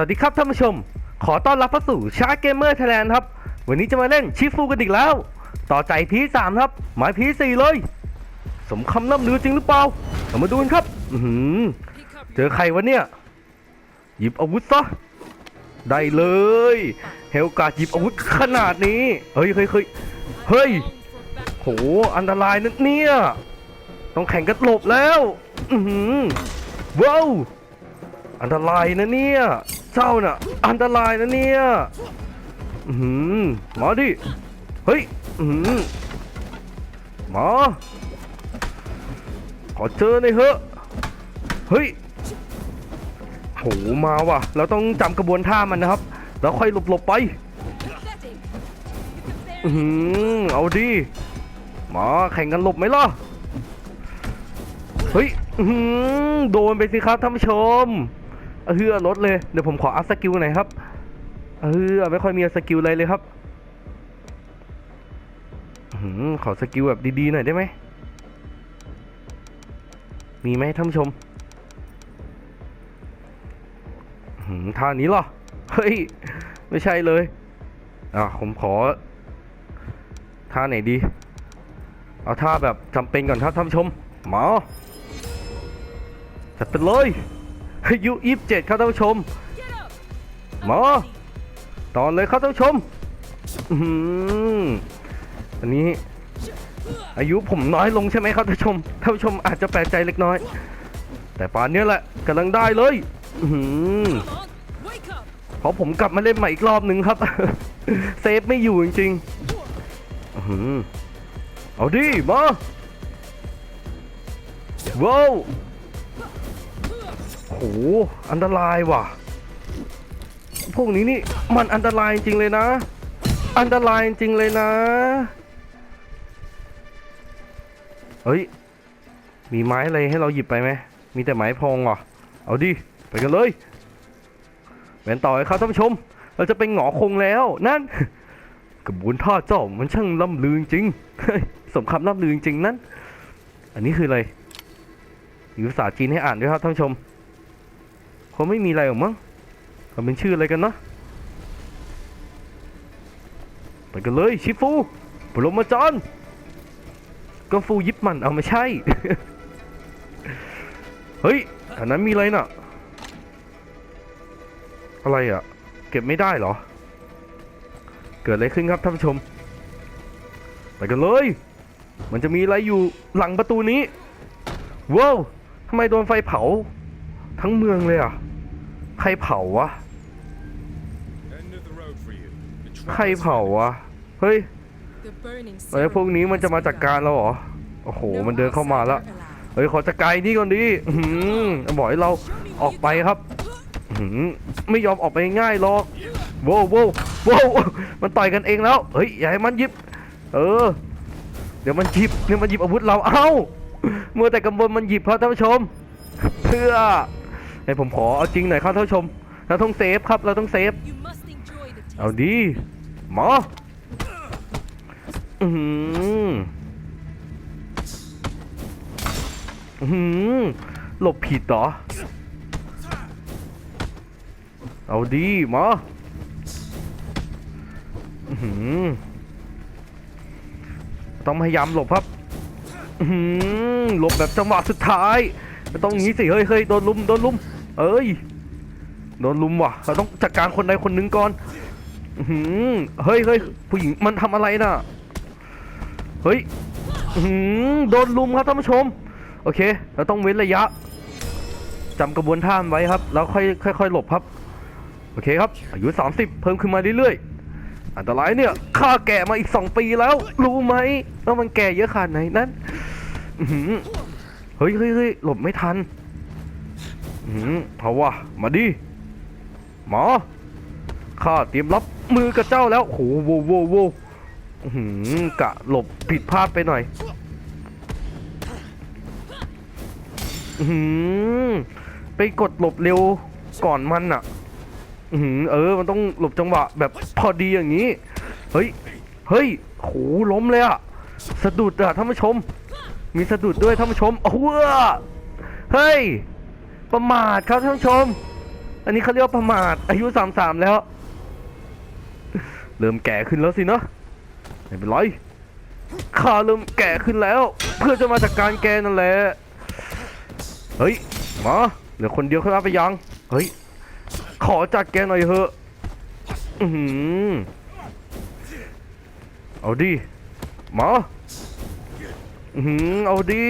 วัสดีครับท่านผู้ชม ขอต้อนรับเข้าสู่ชาร์เกมเมอร์ไทยแลนด์ครับ วันนี้จะมาเล่นชิฟูกันอีกแล้ว ต่อใจพีสามครับ หมายพีสี่เลย สมคำล่ำลือจริงหรือเปล่าเรามาดูกันครับอืเจอใครวะเนี่ย หยิบอาวุธซะ ได้เลย เฮลกาหยิบอาวุธขนาดนี้ เฮ้ยเฮ้ยเฮ้ยเฮ้ยโห อันตรายนะเนี่ย ต้องแข่งกันหลบแล้ว อืว้าว อันตรายนะเนี่ย เจ้าน่ะ อันตรายนะเนี่ยอือหือมาดิ เฮ้ยอือหือมา ขอเจอหน่อยเถอะ เฮ้ยโหมาว่ะ เราต้องจำกระบวนท่ามันนะครับ แล้วค่อยหลบหลบๆไป อือหือเอาดิ มาแข่งกันหลบไหมล่ะ เฮ้ยหือโดนไปสิครับท่านผู้ชม เออลดเลย เดี๋ยวผมขออัพสกิลหน่อยครับเออไม่ค่อยมีสกิลอะไรเลยครับหือขอสกิลแบบดีๆหน่อยได้ไหม มีไหมท่านชมหือท่านี้เหรอ เฮ้ย ไม่ใช่เลย อะ ผมขอ ท่าไหนดี เอาท่าแบบจำเป็นก่อนครับท่านชม หมาจัดไปเลย อายุยี่สิบเจ็ดครับท่านผู้ชมหมาตอนเลยครับท่านผู้ชมอือหืออันนี้ อายุผมน้อยลงใช่ไหมครับท่านผู้ชมท่านผู้ชมอาจจะแปลกใจเล็กน้อย แต่ป่านเนี้ยแหละกำลังได้เลยอือหือเพราะผมกลับมาเล่นใหม่อีกรอบหนึ่งครับ เซฟไม่อยู่จริงๆเอาดิมาว้าว โหอันตรายว่ะ พวกนี้นี่มันอันตรายจริงเลยนะ อันตรายจริงเลยนะ เฮ้ย มีไม้อะไรให้เราหยิบไปไหม มีแต่ไม้พองเหรอ เอาดิ ไปกันเลยเป็นต่อยครับท่านผู้ชม เราจะเป็นหงอคงแล้ว นั่นกระบวนท่าเจ้ามันช่างล่ำลือจริง สมคำล่ำลือจริงนั้นอันนี้คืออะไรมีภาษาจีนให้อ่านด้วยครับท่านผู้ชม คงไม่มีอะไรหรอกมั้งมันเป็นชื่ออะไรกันเนาะไปกันเลยชิฟูปรมาจารย์ก็ฟูยิบมันเอาไม่ใช่ เฮ้ยอันนั้นมีอะไรน่ะ อะไรอะ เก็บไม่ได้เหรอ เกิดอะไรขึ้นครับท่านผู้ชม ไปกันเลย มันจะมีอะไรอยู่หลังประตูนี้ว้าวทำไมโดนไฟเผา ทั้งเมืองเลยอะ ใครเผาวะ End of the road for you. The ใคร trail's เผาวะ เฮ้ยแล้แล้ววพวกนี้มันจะมาจัดการเราเหรอ โอ้โห มันเดินเข้ามาแล้วเฮ้ย ขอจัดการไอ้นี่ก่อนดิอื้อหือบอกให้เราออกไปครับอื้อหือไม่ยอมออกไปง่ายหรอกโว้วโว้วโว้วมันต่อยกันเองแล้ว เฮ้ย อย่าให้มันหยิบ เออ เดี๋ยวมันหยิบเดี๋ยวมันหยิบอาวุธเรา เอ้าเมื่อแต่กำบลมันหยิบครับท่านผู้ชม เพื่อ ให้ผมขอเอาจริงหน่อยครับท่านผู้ชม เราต้องเซฟครับเราต้องเซฟ เอาดีหมออือหืออื้อหือหลบผิดเหรอ เอาดีหมออื้อหือต้องพยายามหลบครับอื้อหือหลบแบบจังหวะสุดท้ายไม่ต้องงี้สิ เฮ้ยเฮ้ยโดนลุม โดนลุม เอ้ยโดนลุมว่ะ เราต้องจัดการคนใดคนหนึ่งก่อนอื้อหือเฮ้ยเฮ้ยผู้หญิงมันทำอะไรน่ะ เฮ้ยอื้อหือโดนลุมครับท่านผู้ชม โอเค เราต้องเว้นระยะจำกระบวนท่าไว้ครับ แล้วค่อยค่อยๆหลบครับ โอเคครับ อายุ 30 เพิ่มขึ้นมาเรื่อยๆ อันตรายเนี่ย ข้าแก่มาอีก 2 ปีแล้ว รู้ไหมว่ามันแก่เยอะขนาดไหนนั้นเฮ้ยเฮ้ยเฮ้ยหลบไม่ทัน อือหือเอาวะมาดิหมอข้าเตรียมรับมือกับเจ้าแล้วโหโวโวโวหือกะหลบผิดพลาดไปหน่อยหือไปกดหลบเร็วก่อนมันอะหือเออ มันต้องหลบจังหวะแบบพอดีอย่างนี้ เฮ้ย เฮ้ยโหล้มเลยอะ สะดุดอะท่านผู้ชม มีสะดุดด้วยท่านผู้ชมโอ้โหเฮ้ย ประมาทครับท่านผู้ชม อันนี้เขาเรียกว่าประมาท อายุสามสามแล้ว เริ่มแก่ขึ้นแล้วสินะไม่เป็นไรข้าเริ่มแก่ขึ้นแล้ว เพื่อจะมาจัดการแกนั่นแหละ เฮ้ยมาเหลือคนเดียวเข้ามาไปยัง เฮ้ย ขอจัดแกหน่อยเถอะ อือเอาดิมาอือหือเอาดิ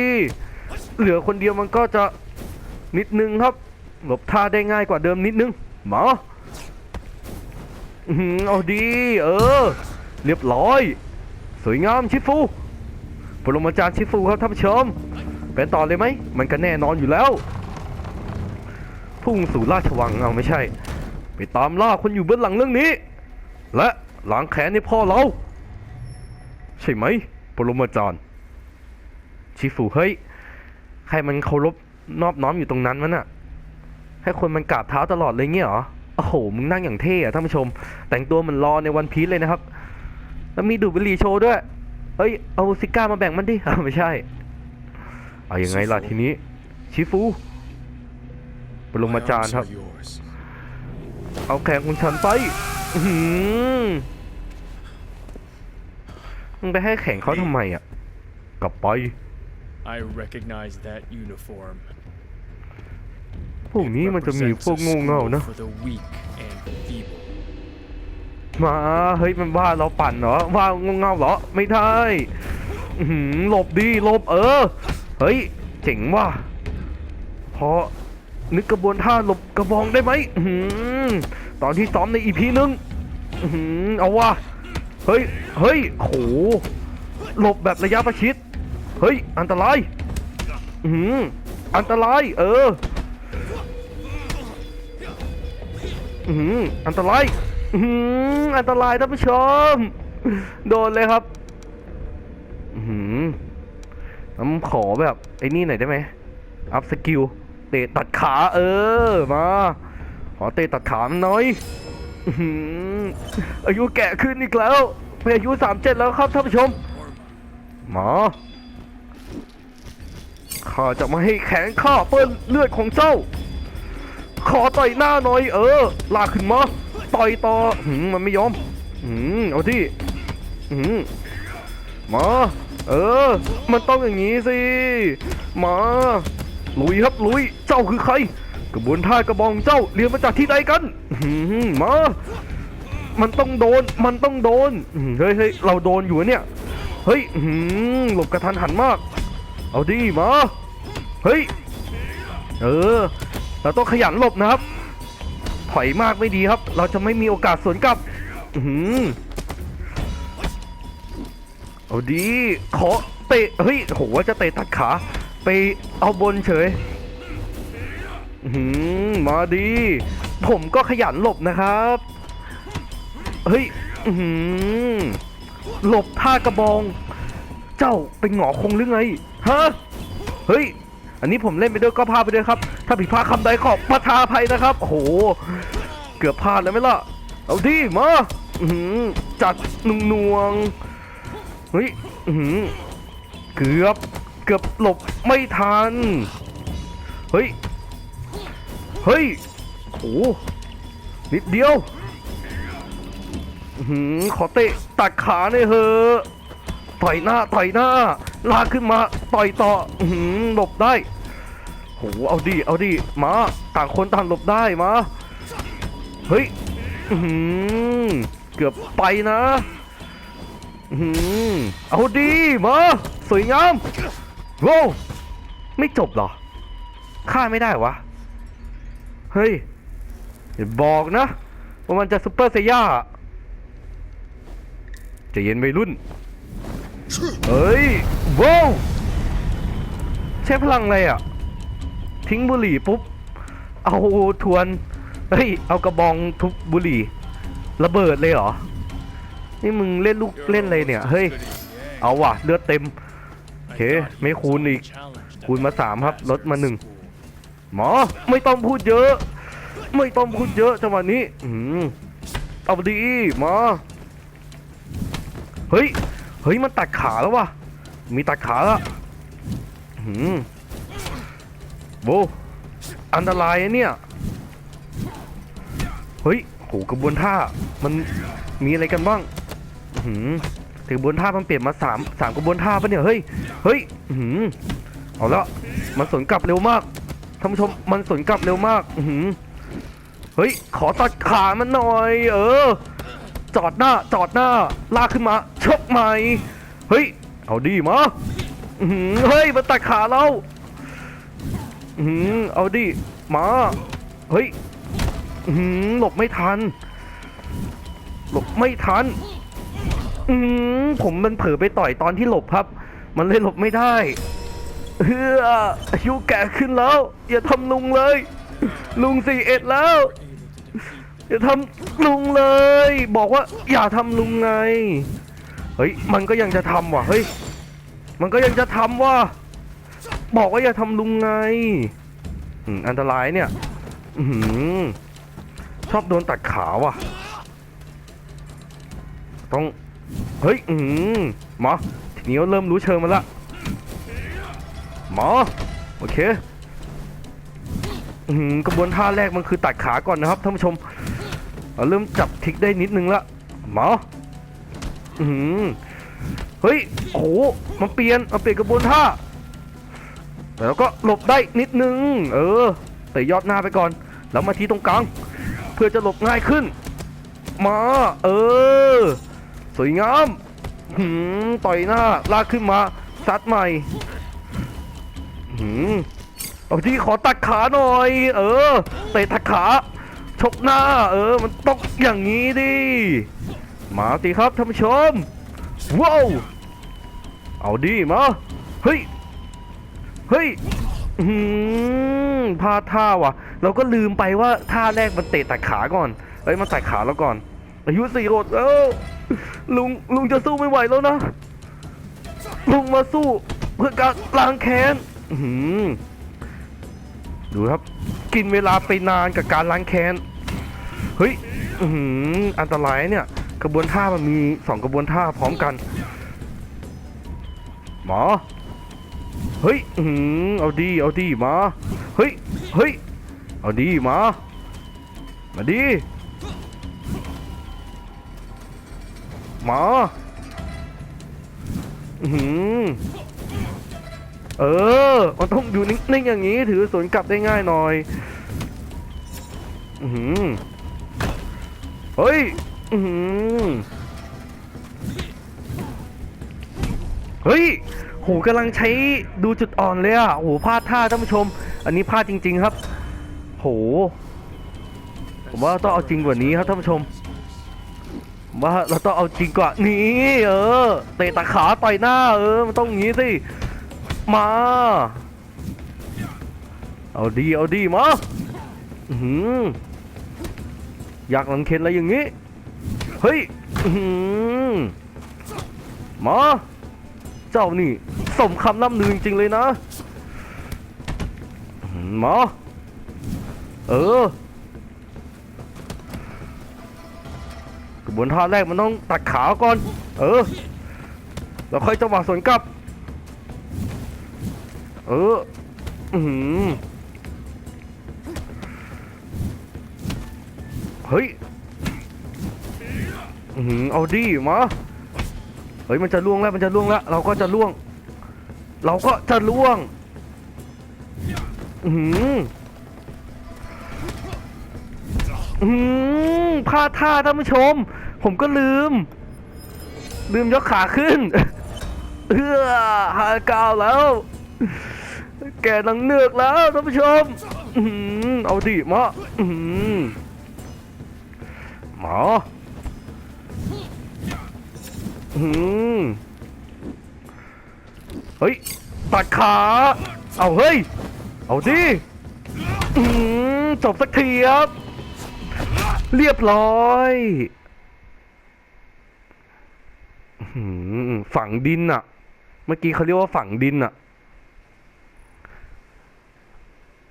เหลือคนเดียวมันก็จะ นิดนึงครับ หลบท่าได้ง่ายกว่าเดิมนิดนึงมาอือหือเอาดี เออ เรียบร้อย สวยงามชิฟูปรมาจารย์ชิฟูครับท่านผู้ชม เป็นต่อเลยไหม มันก็แน่นอนอยู่แล้ว พุ่งสู่ราชวังเอาไม่ใช่ ไปตามล่าคนอยู่เบื้องหลังเรื่องนี้ และหล้างแค้นให้พ่อเรา ใช่ไหมปรมาจารย์ชิฟูเฮ้ย ใครมันเคารพ นอบน้อมอยู่ตรงนั้นมันอะให้คนมันกราบเท้าตลอดเลยเงี้ยเหรอ โอ้โห มึงนั่งอย่างเท่อะท่านผู้ชม แต่งตัวเหมือนรอในวันพีซเลยนะครับ แล้วมีดูดบุหรี่โชว์ด้วย เอ้ย เอาซิก้ามาแบ่งมันดิอ้าวไม่ใช่ เอาอยัางไงล่ะทีนี้ ชิฟูปรมาจารย์ครับ are yours. เอาแขนของฉันไปอื้อหือมึงไปให้แข่งเขาทำไมอะ กลับไป I recognize that uniform. พวกนี้มันจะมีพวกโง่เง่านะ For the weak and feeble. มาเฮ้ยมันว่าเราปั่นเหรอว่าโง่เง่าเหรอไม่ได้อื้อหือหลบดีหลบเออ เฮ้ยเจ๋งว่ะพอนึกกระบวนท่าหลบกระบองได้ไหมอื้อหือตอนที่ซ้อมในอีพีนึงอื้อหือเอาว่ะเฮ้ยเฮ้ยโหหลบแบบระยะประชิด เฮ้ย อันตราย อือหืออันตราย เออ อือหืออันตราย อือหืออันตรายท่านผู้ชม โดนเลยครับ อือหือผมขอแบบ ไอ้นี่หน่อยได้ไหม อัพสกิล เตะตัดขา เออ มา ขอเตะตัดขามหน่อยอื้อหืออายุแก่ขึ้นอีกแล้วเป็นอายุสามเจ็ดแล้วครับท่านผู้ชมหมอ ข้าจะไมาให้แขนข้าเปิ้ลเลือดของเจ้า ขอต่อยหน้าหน่อยเออ ลากขึ้นมาต่อยต่อหืมมันไม่ยอมหืมเอาที่หืมมาเออ มันต้องอย่างนี้สิ มา ลุยครับลุย เจ้าคือใคร กระบวนท่ากระบองเจ้าเรียนมาจากที่ใดกันหืมมา มันต้องโดน มันต้องโดน เฮ้ยเฮ้ยเราโดนอยู่เนี่ย เฮ้ยหือหลบกระทันหันมาก เอาดีมาเฮ้ยเออเราต้องขยันหลบนะครับ ถอยมากไม่ดีครับ เราจะไม่มีโอกาสสวนกลับอื้อหือเอาดีขอเตะเฮ้ยโหว่าจะเตะตัดขา ไปเอาบนเฉยอื้อหือมาดี ผมก็ขยันหลบนะครับเฮ้ยอื้อหือหลบท่ากระบอง เจ้าเป็นหงอคงหรือไง ฮะเฮ้ย อันนี้ผมเล่นไปด้วยก็พลาดไปด้วยครับ ถ้าผิดพลาดคำใดขอประทาภัยนะครับ โอ้โห เกือบพลาดแล้วไหมล่ะ เอาดิมาหือจัดนุ่งนวง เฮ้ยหือเกือบ เกือบหลบไม่ทัน เฮ้ย เฮ้ย โอ้โหนิดเดียวหือขอเตะตัดขาหน่ยเถอะต่อยหน้าต่อยหน้า ลากขึ้นมาต่อยต่อหือหลบได้โหเอาดิเอาดิมาต่างคนต่างหลบได้มาเฮ้ยหือเกือบไปนะหือเอาดีมาสวยงามโว้วไม่จบหรอฆ่าไม่ได้วะเฮ้ยบอกนะว่ามันจะซุปเปอร์เซย่าจะเย็นวัยรุ่น เฮ้ยว้าวใช้พลังอะไรอะ ทิ้งบุหรี่ปุ๊บ เอาทวน เฮ้ย เอากระบองทุบบุหรี่ ระเบิดเลยเหรอ นี่มึงเล่นลูกเล่นอะไรเนี่ย เฮ้ย เอาว่ะ เลือดเต็มโอเค ไม่คูณอีก คูณมาสามครับ ลดมาหนึ่งหมอ ไม่ต้องพูดเยอะ ไม่ต้องพูดเยอะจังหวะนี้ อืมเอาดีหมอ เฮ้ย ฮ้ยมันตัดขาแล้ววะมีตัดขาแล้วหืมโบอันตรายอะเนี่ยเฮ้ยโหกระบวนท่ามันมีอะไรกันบ้างหือแต่กระบวนท่ามันเปลี่ยนมาสามสามกระบวนท่าปะเนี่ยเฮ้ยเฮ้ยหือเอาละมันสวนกลับเร็วมากท่านผู้ชมมันสวนกลับเร็วมากหือเฮ้ยขอตัดขามันหน่อย เออ จอดหน้าจอดหน้าลากขึ้นมาชก ใหม่ เฮ้ย เอาดีมาเฮ้ยมันตัดขาเราเอาดิมา เฮ้ยหลบไม่ทัน หลบไม่ทันผมมันเผลอไปต่อยตอนที่หลบครับ มันเลยหลบไม่ได้เฮืออายุแก่ขึ้นแล้ว อย่าทำลุงเลย ลุงสี่เอ็ดแล้ว อย่าทำลุงเลย บอกว่าอย่าทำลุงไง เฮ้ยมันก็ยังจะทำว่ะเฮ้ยมันก็ยังจะทำว่ะบอกว่าอย่าทำลุงไงอันตรายเนี่ยอืชอบโดนตัดขาว่ะ ต้อง เฮ้ย อืมหมอทีนี้เริ่มรู้เชิงมันละ หมอ โอเค อืมกระบวนท่าแรกมันคือตัดขาก่อนนะครับท่านผู้ชมเเริ่มจับทิกได้นิดนึงละ หมอ อืมเฮ้ยโอ้โหมันเปลี่ยนมันเปลี่ยนกระบวนท่าแล้วก็หลบได้นิดนึง เออแต่ยอดหน้าไปก่อน แล้วมาทีตรงกลาง เพื่อจะหลบง่ายขึ้น มา เออ สวยงามหืมต่อยหน้า ลากขึ้นมาซัดใหม่หืมเอาที่ขอตัดขาหน่อย เออเตะตัดขา ชกหน้า เออ มันต้องอย่างนี้ดิ มาสิครับท่านผู้ชมว้าวเอาดีมาเฮ้ยเฮ้ยพลาดท่าว่ะ เราก็ลืมไปว่าท่าแรกมันเตะตัดขาก่อนเอ้ยมันตัดขาแล้วก่อนอายุสี่ขวบแล้วลุงลุงจะสู้ไม่ไหวแล้วนะ ลุงมาสู้เพื่อการล้างแค้นดูครับ กินเวลาไปนานกับการล้างแค้นเฮ้ยอันตรายเนี่ย กระบวนท่ามันมีสองกระบวนท่าพร้อมกัน หมอ เฮ้ยอือหือเอาดีเอาดีมาเฮ้ย เฮ้ย เอาดีมามาดีมออหือเออ มันต้องอยู่นิ่งๆอย่างนี้ ถือสวนกลับได้ง่ายหน่อย อือหือเฮ้ย อือหือเฮ้ยโหกำลังใช้ดูจุดอ่อนเลยอะโหพลาดท่าท่านผู้ชม อันนี้พลาดจริง ๆครับ โห ผมว่าต้องเอาจริงกว่านี้ครับท่านผู้ชมผมว่าเราต้องเอาจริงกว่านี้เออเตะตาขาต่อยหน้า เออมันต้องอย่างนี้สิมา เอาดีเอาดีมาอือหือยากหลังเข็นอะไรอย่างนี้ เฮ้ยอือหือมา เจ้านี่ สมคำล่ำลือจริงเลยนะอื้อหือมาเออกระบวนท่าแรกมันต้องตัดขาก่อน เออ แล้วค่อยจังหวะสวนกลับ เออ อือหือเฮ้ย อือหือเอาดิมาเฮ้ยมันจะล่วงแล้วมันจะล่วงแล้วเราก็จะล่วง เราก็จะล่วงอือหืออืมพลาดท่าท่านผู้ชม ผมก็ลืม ลืมยกขาขึ้นเอื้อหากาวแล้ว แกนังเนือกแล้วท่านผู้ชมอืมเอาดิหมออืมหมอ เฮ้ย ตัดขา เอาเฮ้ย เอาดิจบสักทีครับ เรียบร้อยฝังดินอะเมื่อกี้เขาเรียกว่าฝังดินอะ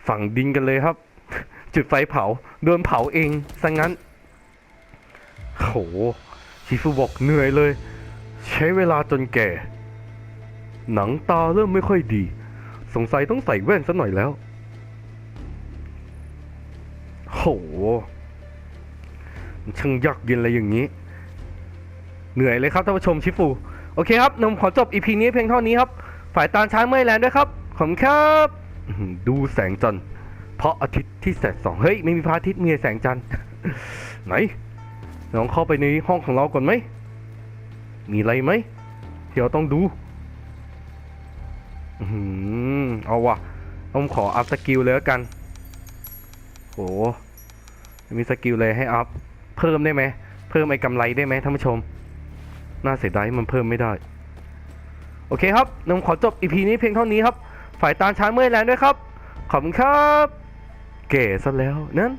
ฝังดินกันเลยครับ จุดไฟเผา โดนเผาเองซะงั้นโหชิฟูบอกเหนื่อยเลย ใช้เวลาจนแก่ หนังตาเริ่มไม่ค่อยดี สงสัยต้องใส่แว่นซะหน่อยแล้ว โหช่างยากเย็นอะไรอย่างนี้ เหนื่อยเลยครับท่านผู้ชมชิฟู โอเคครับนมขอจบอีพีนี้เพียงเท่านี้ครับ ฝ่ายตาช้างเมื่อยแลนด์ด้วยครับขอบคุณครับ ดูแสงจันทร์เพราะอาทิตย์ที่แสดส่องเฮ้ย ไม่มีพระอาทิตย์มีแต่แสงจันทร์ไหนลองเข้าไปในห้องของเราก่อนไหม มีอะไรไหมที่เราต้องดูอือหือเอาวะต้องขออัพสกิลเลยกันโหมีสกิลเลยให้อัพเพิ่มได้ไหมเพิ่มไอ้กำไรได้ไหมท่านผู้ชม น่าเสียดายมันเพิ่มไม่ได้ โอเคครับนมขอจบอีพีนี้เพียงเท่านี้ครับ ฝ่ายตามช้าเมื่อยแลนด์ด้วยครับ ขอบคุณครับ เก๋ซะแล้วนั้น